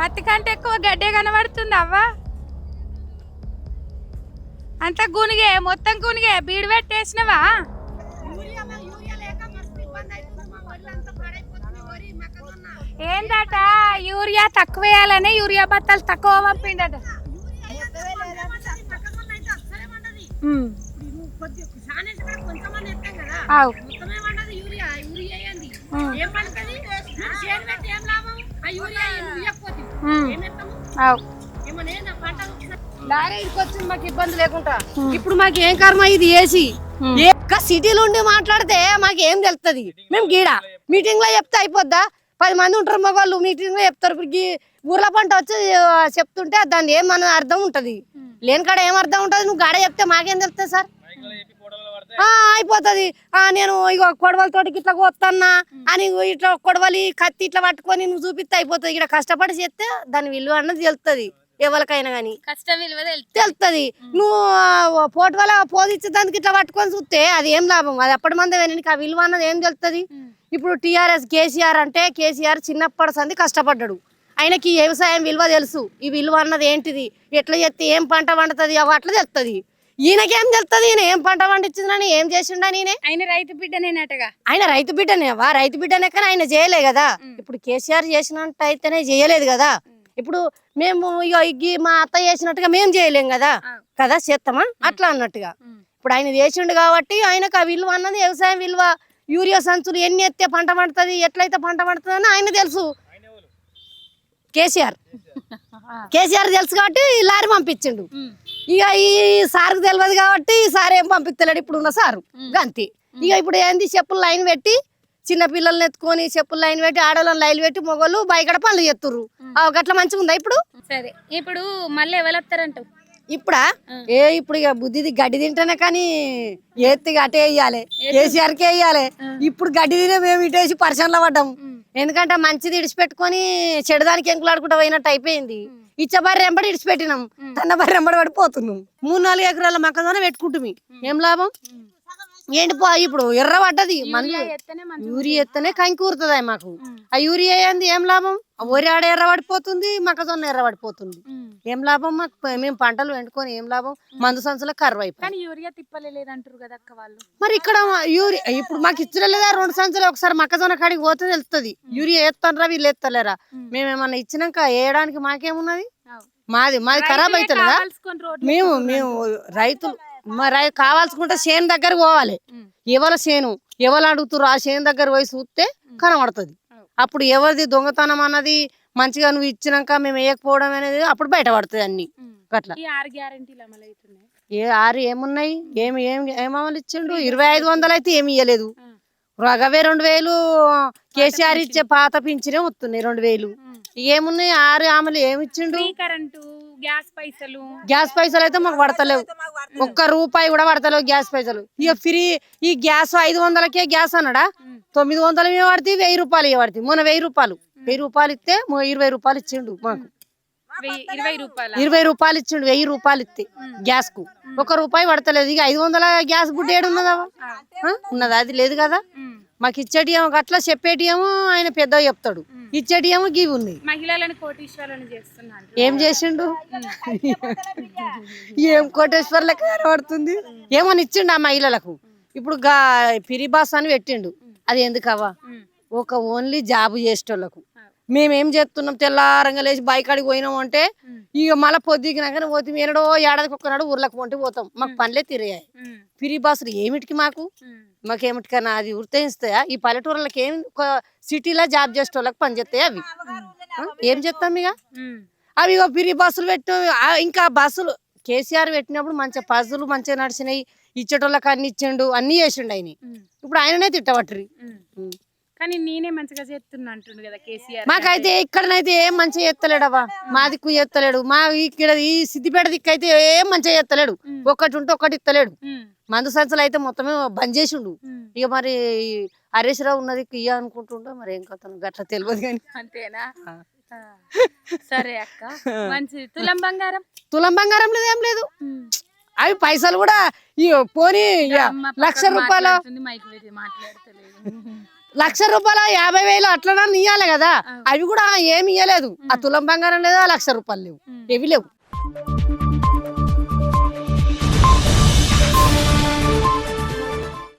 పత్తి కంటే ఎక్కువ గడ్డే కనబడుతుంది అవ్వా అంత గునిగే మొత్తం గునిగే బీడు పెట్టేసినవా ఏందట యూరియా తక్కువ వేయాలని యూరియా బత్తాలు తక్కువ పంపిండట ఉమ్. ఆవు. ఉమ్. ఆవు. లారీ మాకు ఇబ్బంది లేకుండా. ఇప్పుడు మాకు ఏం కర్మ ఇది ఏసి? సిటీలో ఉండి మాట్లాడితే మాకు ఏం తెలుస్తుంది మేము గీడ. మీటింగ్లో చెప్తే అయిపోద్దా? పది మంది ఉంటారు మగవాళ్ళు మీటింగ్లో చెప్తారు. ఇప్పుడు ఊర్ల పంట వచ్చి చెప్తుంటే దాన్ని ఏం మన అర్థం ఉంటది? లేని కాడ ఏం అర్థం ఉంటది? నువ్వు గాడ చెప్తే మాకేం తెలుస్తుంది సార్? అయిపోతది. ఆ నేను ఇగో కొడవలతోటి ఇట్లా కోత్తన్నా అని ఇట్లా కొడవలి కత్తి ఇట్లా పట్టుకొని నువ్వు చూపిస్తే అయిపోతుంది. ఇక్కడ కష్టపడి చేస్తే దాని విలువ అన్నది తెలుస్తుంది ఎవరికైనా కానీ కష్టం విలువ తెలుసు తెలుస్తుంది నువ్వు పోటు వల్ల పోదిచ్చే దానికి ఇట్లా పట్టుకొని చూస్తే అది ఏం లాభం? అది అప్పటి మంది నీకు ఆ విలువ అన్నది ఏం తెలుస్తుంది ఇప్పుడు టీఆర్ఎస్ కేసీఆర్ అంటే కేసీఆర్ చిన్నప్పటి సంది కష్టపడ్డాడు. ఆయనకి ఈ వ్యవసాయం విలువ తెలుసు. ఈ విలువ అన్నది ఏంటిది? ఎట్లా చేస్తే ఏం పంట పండుతుంది? అవి అట్లా తెలుస్తుంది ఈయనకేం తెలుస్తుంది ఈయన ఏం పంట పండించిందని ఏం చేసిండా నేనే? ఆయన రైతు బిడ్డనేనటగా. ఆయన రైతు బిడ్డనేవా? రైతు బిడ్డనే కానీ ఆయన చేయలే కదా. ఇప్పుడు కేసీఆర్ చేసినట్టు అయితేనే చేయలేదు కదా. ఇప్పుడు మేము ఇగో ఇగ్గి మా అత్త చేసినట్టుగా మేము చేయలేం కదా. కదా చేస్తామా అట్లా అన్నట్టుగా. ఇప్పుడు ఆయన చేసిండు కాబట్టి ఆయనకు ఆ విలువ అన్నది వ్యవసాయం విలువ యూరియా సంచులు ఎన్ని ఎత్తే పంట పండుతుంది ఎట్లయితే పంట పండుతుంది అని ఆయన తెలుసు కేసీఆర్. కేసీఆర్ తెలుసు కాబట్టి లారీ పంపించిండు. ఇక ఈ సార్కి తెలియదు కాబట్టి ఈ సార్ ఏం పంపిస్తలేడు ఇప్పుడు ఉన్న సారు గంతి ఇక ఇప్పుడు ఏంది చెప్పులు లైన్ పెట్టి చిన్న పిల్లల్ని ఎత్తుకొని చెప్పులు లైన్ పెట్టి ఆడవాళ్ళని లైన్ పెట్టి మొగలు బయకడ పనులు చేస్తుర్రు ఆ, గట్ల మంచిగా ఉందా ఇప్పుడు? సరే. ఇప్పుడు మళ్ళీ ఎవరు వస్తారంటావు? ఇప్పుడా? ఏ ఇప్పుడు ఇక బుద్ధిది గడ్డి తింటేనే కానీ ఎత్తి అటే వేయాలి కేసీఆర్కే వేయాలి ఇప్పుడు గడ్డి తినే మేము ఇటేసి పరిశ్రమలో పడ్డాం ఎందుకంటే మంచిది ఇడిచిపెట్టుకొని చెడుదానికి ఎంకులాడుకుంటూ పోయినట్టు అయిపోయింది. ఇచ్చ బర్రె ఎంబడి ఇడిచిపెట్టినాం. తన్న బర్రె ఎంబడి పడిపోతున్నాం. మూడు నాలుగు ఎకరాల మొక్కజొన్న పెట్టుకుంటుంది ఏం లాభం? ఏంటి పో ఇప్పుడు ఎర్ర పడ్డది ఎత్తనే యూరియా ఎత్తనే కంకూరుతుంది మాకు. ఆ యూరియా ఏంది? ఏం లాభం? వరి ఆడ ఎర్ర పడిపోతుంది మొక్కజొన్న ఎర్ర పడిపోతుంది ఏం లాభం మాకు? మేము పంటలు వండుకొని ఏం లాభం? మందు సంచులకు కరువు అయిపోయి కానీ యూరియా తిప్పలే లేదంటారు కదా అక్క వాళ్ళు. మరి ఇక్కడ యూరియా ఇప్పుడు మాకు ఇచ్చిన లేదా రెండు సంచులు ఒకసారి మొక్కజొన్న కాడికి పోతే తెలుస్తుంది. యూరియా ఎత్తానరా వీళ్ళు ఎత్తలేరా? మేము ఏమన్నా ఇచ్చినాక వేయడానికి మాకేమున్నది? మాది మాది ఖరాబ్ అవుతుందా మేము మేము రైతులు మా రై కావాల్సుకుంటే చేను దగ్గర పోవాలి. ఎవరి చేను? ఎవరు అడుగుతారు ఆ చేను దగ్గర పోయి చూస్తే కనబడుతుంది. అప్పుడు ఎవరిది దొంగతనం అన్నది మంచిగా నువ్వు ఇచ్చినాక మేము వేయకపోవడం అనేది అప్పుడు బయటపడుతుంది అన్ని. అట్లా అమలు ఏ ఆరు ఏమున్నాయి? ఏమి ఏం ఏమని ఇచ్చిండు? ఇరవై ఐదు వందలు అయితే ఏమి ఇవ్వలేదు రగవే రెండు వేలు కేసీఆర్ ఇచ్చే పాత పింఛనే వస్తున్నాయి రెండు వేలు. ఏమున్నాయి? ఆరు ఆమెలు ఏమి ఇచ్చిండు కరెంటు గ్యాస్ పైసలు. గ్యాస్ పైసలు అయితే మాకు పడతలేవు. ఒక్క రూపాయి కూడా పడతలేవు గ్యాస్ పైసలు. ఇక ఫ్రీ ఈ గ్యాస్ ఐదు వందలకే గ్యాస్ అన్నాడా? తొమ్మిది వందలు ఇవ్వబడితే వెయ్యి రూపాయలు ఇవ్వబడితే మొన్న వెయ్యి రూపాయలు. వెయ్యి రూపాయలు ఇస్తే ఇరవై రూపాయలు ఇచ్చిండు మాకు. ఇరవై రూపాయల? ఇరవై రూపాయలు ఇచ్చిండు వెయ్యి రూపాయలు ఇస్తే గ్యాస్కు ఒక రూపాయి పడతలేదు. ఇక ఐదు వందల గ్యాస్ బుడ్డ ఏడు ఉన్నదా? ఉన్నదా? అది లేదు కదా? మాకు ఇచ్చేటి ఏమో అట్లా చెప్పేటి ఏమో ఆయన పెద్ద చెప్తాడు. ఇచ్చేటి ఏమో గివి ఉన్నాయి మహిళలను కోటీశ్వరులను చేస్తున్నాను ఏం చేసిండు? ఏం కోటేశ్వర్లకు కనబడుతుంది? ఏమని ఇచ్చిండు ఆ మహిళలకు? ఇప్పుడు గా పిరిబాస్ అని పెట్టిండు. అది ఎందుకవ్వా? ఒక ఓన్లీ జాబ్ చేసేటోళ్ళకు. మేమేం చేస్తున్నాం? తెల్లారంగా లేచి బైక్ అడిగి పోయినాం అంటే ఇక మళ్ళీ పొద్దుకినాకనే పోతే ఏనాడో ఏడాదికి ఒక్కనాడు ఊర్లకు పొంటి పోతాం. మాకు పనులే తిరిగాయి. పిరి బాసులు ఏమిటికి మాకు? మాకేమిటికన్నా అది ఉర్తయిస్తాయా ఈ పల్లెటూరులకు ఏం సిటీలో జాబ్ చేసేటోళ్ళకి పని చేస్తాయి అవి? ఏం చేస్తాం ఇక అవి ఇగో పిరి బస్సులు పెట్టు ఆ ఇంకా బస్సులు కేసీఆర్ పెట్టినప్పుడు మంచిగా బస్సులు మంచిగా నడిచినాయి ఇచ్చేటోళ్ళకి అన్ని ఇచ్చిండు అన్ని చేసిండు ఆయన. ఇప్పుడు ఆయననే తిట్టబట్టరి కానీ నేనే మంచిగా చేస్తున్నా అంటుండు కదా కేసీఆర్ మాకైతే ఇక్కడనైతే ఏం మంచిగా ఎత్తలేడవా మా దిక్కు ఎత్తలేడు మా ఇక్కడ ఈ సిద్దిపేట దిక్కు అయితే ఏం మంచిగా ఎత్తలేడు ఒక్కటి ఉంటే ఒక్కటి ఇత్తలేడు. మందు సంచులు అయితే మొత్తమే బంద్ చేసిండు. ఇక మరి హరీష్ రావు ఉన్నది ఇయ్య అనుకుంటుండో? మరి ఏం కథను గట్ల తెలియదు కానీ. అంతేనా. సరే అక్క. మంచిది తులం బంగారం. తులం బంగారం లేదు ఏం లేదు. అవి పైసలు కూడా పోనీ లక్ష రూపాయల లక్ష రూపాయల యాభై వేలు అట్లనా ఇయ్యాలి కదా. అవి కూడా ఏమి ఇయ్యలేదు. ఆ తులం బంగారం లేదు ఆ లక్ష రూపాయలు లేవు. ఏవి లేవు.